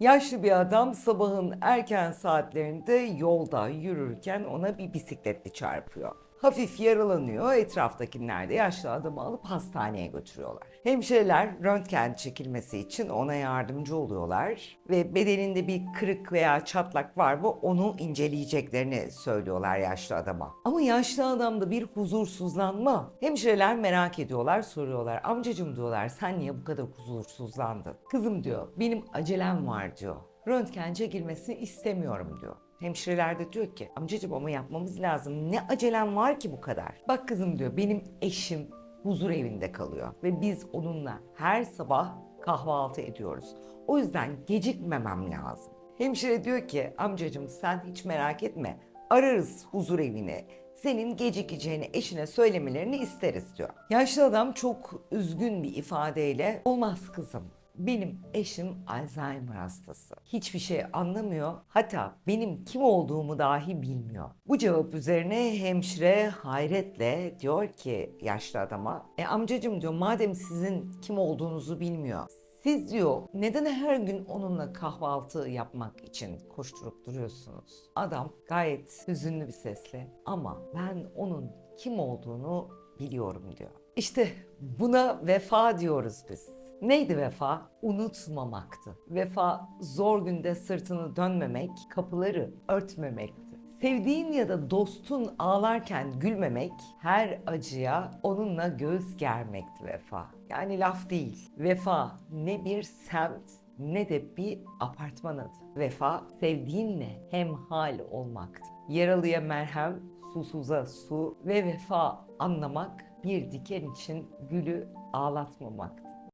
Yaşlı bir adam sabahın erken saatlerinde yolda yürürken ona bir bisikletli çarpıyor. Hafif yaralanıyor, etraftakiler de yaşlı adamı alıp hastaneye götürüyorlar. Hemşireler röntgen çekilmesi için ona yardımcı oluyorlar ve bedeninde bir kırık veya çatlak var mı onu inceleyeceklerini söylüyorlar yaşlı adama. Ama yaşlı adamda bir huzursuzlanma. Hemşireler merak ediyorlar, soruyorlar. Amcacım diyorlar sen niye bu kadar huzursuzlandın? Kızım diyor benim acelem var diyor. Röntgen çekilmesini istemiyorum diyor. Hemşireler de diyor ki amcacım ama yapmamız lazım. Ne acelem var ki bu kadar? Bak kızım diyor benim eşim huzur evinde kalıyor ve biz onunla her sabah kahvaltı ediyoruz. O yüzden gecikmemem lazım. Hemşire diyor ki amcacım sen hiç merak etme ararız huzur evini. Senin gecikeceğini eşine söylemelerini isteriz diyor. Yaşlı adam çok üzgün bir ifadeyle olmaz kızım benim eşim Alzheimer hastası. Hiçbir şey anlamıyor. Hatta benim kim olduğumu dahi bilmiyor. Bu cevap üzerine hemşire hayretle diyor ki yaşlı adama, e amcacım diyor madem sizin kim olduğunuzu bilmiyor. Siz diyor neden her gün onunla kahvaltı yapmak için koşturup duruyorsunuz? Adam gayet hüzünlü bir sesle ama ben onun kim olduğunu biliyorum diyor. İşte buna vefa diyoruz biz. Neydi vefa? Unutmamaktı. Vefa zor günde sırtını dönmemek, kapıları örtmemekti. Sevdiğin ya da dostun ağlarken gülmemek, her acıya onunla göğüs germekti vefa. Yani laf değil. Vefa ne bir semt ne de bir apartman adı. Vefa sevdiğinle hemhal olmaktı. Yaralıya merhem, susuza su ve vefa anlamak bir diken için gülü ağlatmamaktı.